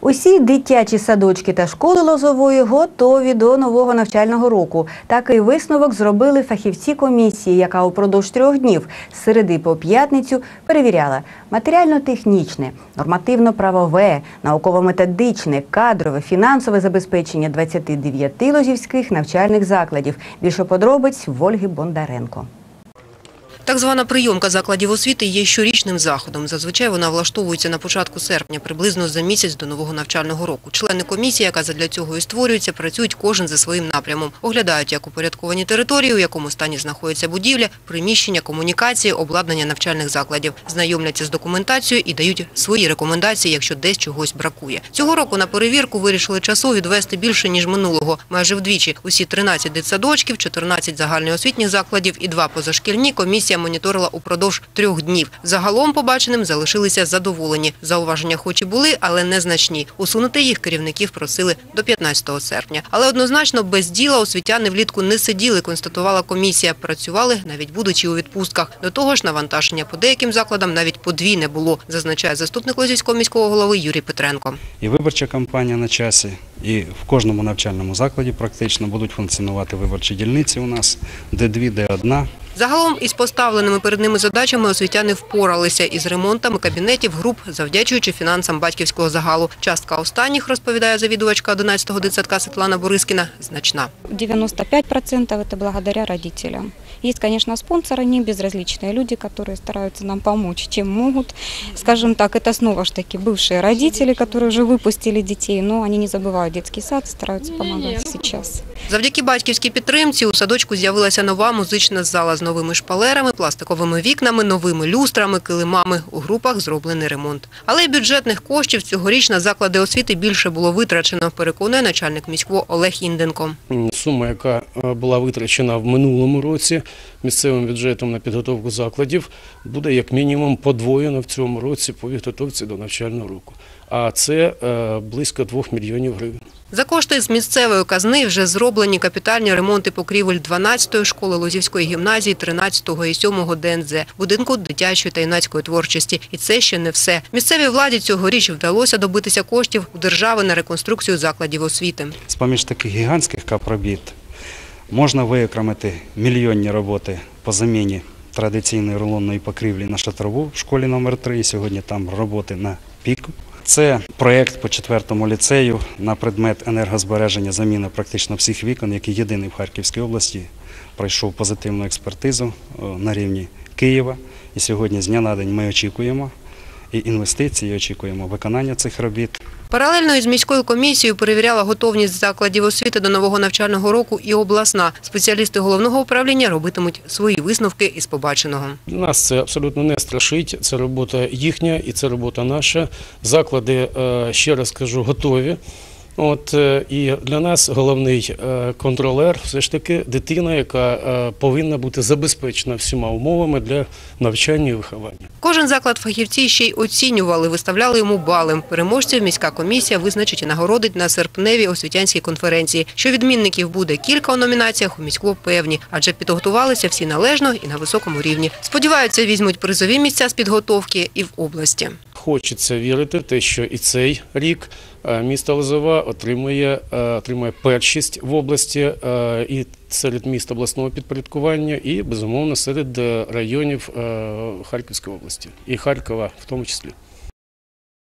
Усі дитячі садочки та школи Лозової готові до нового навчального року. Такий висновок зробили фахівці комісії, яка упродовж трьох днів з середи по п'ятницю перевіряла матеріально-технічне, нормативно-правове, науково-методичне, кадрове, фінансове забезпечення 29 лозівських навчальних закладів. Більше подробиць в Ольги Бондаренко. Так звана прийомка закладів освіти є щорічним заходом. Зазвичай вона влаштовується на початку серпня, приблизно за місяць до нового навчального року. Члени комісії, яка задля цього і створюється, працюють кожен за своїм напрямом. Оглядають, як упорядковані території, у якому стані знаходяться будівля, приміщення, комунікації, обладнання навчальних закладів. Знайомляться з документацією і дають свої рекомендації, якщо десь чогось бракує. Цього року на перевірку вирішили часу відвести більше, ніж минулого. Майже вдвічі. Усі 13 дитсадочків, 14 загальноосвітніх закладів і два позашкільні комісія моніторила упродовж трьох днів. Загалом побаченим залишилися задоволені. Зауваження хоч і були, але незначні. Усунути їх керівників просили до 15 серпня. Але однозначно без діла освітяни влітку не сиділи, констатувала комісія. Працювали, навіть будучи у відпустках. До того ж, навантаження по деяким закладам навіть подвійне було, зазначає заступник Лозівського міського голови Юрій Петренко. І виборча кампанія на часі, і в кожному навчальному закладі практично будуть функціонувати виборчі дільниці у нас, де дві, де одна. Загалом із поставленими перед ними задачами освітяни впоралися із ремонтами кабінетів груп, завдячуючи фінансам батьківського загалу. Частка останніх, розповідає завідувачка 11-го дитсадка Світлана Борискіна, значна. 95% это благодаря родителям. Есть, конечно, спонсоры, не безразличные люди, которые стараются нам помочь, чем могут. Скажем так, это снова ж таки бывшие родители, которые уже выпустили детей, но они не забывают детский сад, стараются помогать сейчас. Завдяки батьківській підтримці у садочку з'явилася нова музична зала з новими шпалерами, пластиковими вікнами, новими люстрами, килимами. У групах зроблений ремонт. Але бюджетних коштів цьогоріч на заклади освіти більше було витрачено, переконує начальник міського Олег Інденко. Сума, яка е, була витрачена в минулому році місцевим бюджетом на підготовку закладів, буде як мінімум подвоєна в цьому році по підготовці до навчального року. А це е, близько 2 мільйонів гривень. За кошти з місцевої казни вже зроблені капітальні ремонти покрівель 12-ї школи Лозівської гімназії, 13-го і 7-го ДНЗ, будинку дитячої та юнацької творчості. І це ще не все. Місцевій владі цьогоріч вдалося добитися коштів у держави на реконструкцію закладів освіти. З-поміж таких гігантських капробіт можна виокремити мільйонні роботи по заміні традиційної рулонної покрівлі на шатрову в школі номер 3 Сьогодні там роботи на піку. Це проєкт по четвертому ліцею на предмет енергозбереження заміни практично всіх вікон, який єдиний в Харківській області пройшов позитивну експертизу на рівні Києва. І сьогодні з дня на день ми очікуємо і інвестиції, очікуємо виконання цих робіт. Паралельно із міською комісією перевіряла готовність закладів освіти до нового навчального року і обласна. Спеціалісти головного управління робитимуть свої висновки із побаченого. Нас це абсолютно не страшить. Це робота їхня і це робота наша. Заклади, е, ще раз кажу, готові. От е, і для нас головний е, контролер, все ж таки, дитина, яка е, повинна бути забезпечена всіма умовами для навчання і виховання. Кожен заклад фахівці ще й оцінювали, виставляли йому бали. Переможців міська комісія визначить і нагородить на серпневій освітянській конференції. Що відмінників буде кілька у номінаціях, у міську певні, адже підготувалися всі належно і на високому рівні. Сподіваються, візьмуть призові місця з підготовки і в області. Хочеться вірити в те, що і цей рік е, місто Лозова отримує, е, отримує першість в області е, і серед міст обласного підпорядкування, і безумовно серед районів Харківської області і Харкова в тому числі.